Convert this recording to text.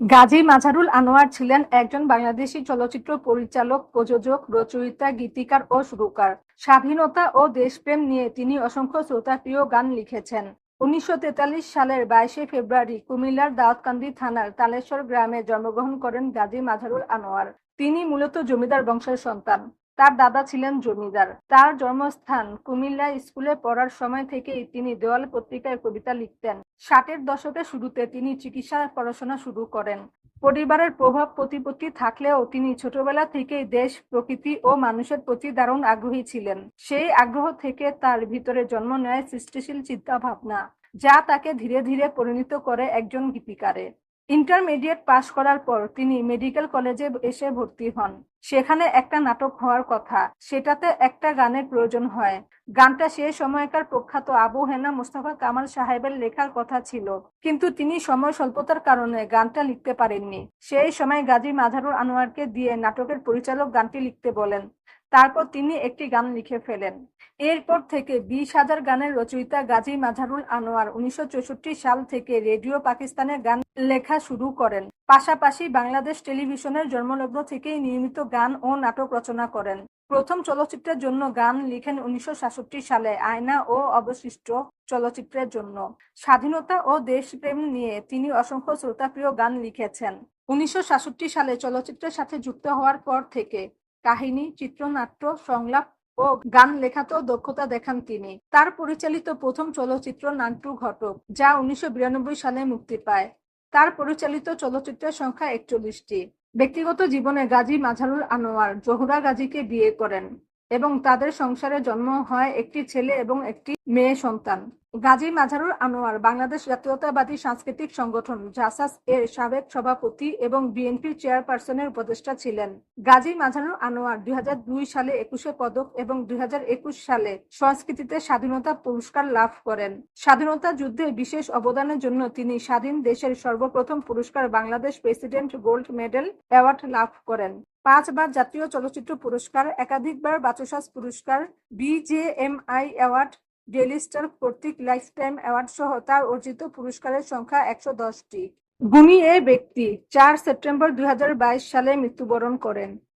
গাজী মাঝারুল আনোয়ার ছিলেন একজন বাংলাদেশি চলচ্চিত্র পরিচালক, প্রযোজক, রচয়িতা, গীতিকার ও সুরকার। স্বাধীনতা ও দেশপ্রেম নিয়ে তিনি অসংখ্য শ্রোতাপ্রিয় গান লিখেছেন। উনিশশো তেতাল্লিশ সালের বাইশে ফেব্রুয়ারি কুমিল্লার দাউদকান্দি থানার তালেশ্বর গ্রামে জন্মগ্রহণ করেন গাজী মাঝারুল আনোয়ার। তিনি মূলত জমিদার বংশের সন্তান। তার দাদা ছিলেন জমিদার। তার জন্মস্থান কুমিল্লা স্কুলে পড়ার সময় থেকেই তিনি দেওয়াল পত্রিকায় কবিতা লিখতেন। ষাটের দশকের শুরুতে তিনি চিকিৎসা পড়াশোনা শুরু করেন। পরিবারের প্রভাব প্রতিপত্তি থাকলেও তিনি ছোটবেলা থেকেই দেশ, প্রকৃতি ও মানুষের প্রতি দারুণ আগ্রহী ছিলেন। সেই আগ্রহ থেকে তার ভিতরে জন্ম নেয় সৃষ্টিশীল চিন্তাভাবনা, যা তাকে ধীরে ধীরে পরিণত করে একজন গীতিকারে। ইন্টারমিডিয়েট পাশ করার পর তিনি মেডিকেল কলেজে এসে ভর্তি হন। সেখানে একটা নাটক হওয়ার কথা, সেটাতে একটা গানের প্রয়োজন হয়। গানটা সে সময়কার প্রখ্যাত আবু হেনা মোস্তফা কামাল সাহেবের লেখার কথা ছিল, কিন্তু তিনি সময় স্বল্পতার কারণে গানটা লিখতে পারেননি। সেই সময় গাজী মাঝারুল আনোয়ারকে দিয়ে নাটকের পরিচালক গানটি লিখতে বলেন। তারপর তিনি একটি গান লিখে ফেলেন। এরপর থেকে বিশ হাজার গানের রচয়িতা গাজী মাঝারুল আনোয়ার উনিশশো চৌষট্টি সাল থেকে রেডিও পাকিস্তানে গান লেখা শুরু করেন। পাশাপাশি বাংলাদেশ টেলিভিশনের জন্মলগ্ন থেকেই নিয়মিত গান ও নাটক রচনা করেন। প্রথম চলচ্চিত্রের জন্য গান লিখেন উনিশশো সাতষট্টি সালে আয়না ও অবশিষ্ট চলচ্চিত্রের জন্য। স্বাধীনতা ও দেশপ্রেম নিয়ে তিনি অসংখ্য শ্রোতাপ্রিয় গান লিখেছেন। উনিশশো সাতষট্টি সালে চলচ্চিত্রের সাথে যুক্ত হওয়ার পর থেকে কাহিনী, চিত্রনাট্য, সংলাপ ও গান লেখাতেও দক্ষতা দেখান তিনি। তার পরিচালিত প্রথম চলচ্চিত্র নান্টু ঘটক, যা উনিশশো বিরানব্বই সালে মুক্তি পায়। তার পরিচালিত চলচ্চিত্রের সংখ্যা একচল্লিশটি। ব্যক্তিগত জীবনে গাজী মাঝারুল আনোয়ার জোহরা গাজীকে বিয়ে করেন এবং তাদের সংসারে জন্ম হয় একটি ছেলে এবং একটি মেয়ে সন্তান। গাজী মাঝারুল আনোয়ার বাংলাদেশ জাতীয়তাবাদী সাংস্কৃতিক সংগঠন জাসাস এর সাবেক সভাপতি এবং বিএনপির চেয়ারপারসনের উপদেষ্টা ছিলেন। গাজী মাঝারুল আনোয়ার দুই সালে একুশে পদক এবং দুই সালে সংস্কৃতিতে স্বাধীনতা পুরস্কার লাভ করেন। স্বাধীনতা যুদ্ধে বিশেষ অবদানের জন্য তিনি স্বাধীন দেশের সর্বপ্রথম পুরস্কার Bangladesh president gold medal award লাভ করেন। পাঁচবার জাতীয় চলচ্চিত্র পুরস্কার, একাধিকবার বাচসাস পুরস্কার, বিজেএমআই অ্যাওয়ার্ড, ডেইলি স্টার কর্তৃক লাইফটাইম অ্যাওয়ার্ড সহ তার অর্জিত পুরস্কারের সংখ্যা একশো দশটি। গুণী এ ব্যক্তি চার সেপ্টেম্বর দুই হাজার বাইশ সালে মৃত্যুবরণ করেন।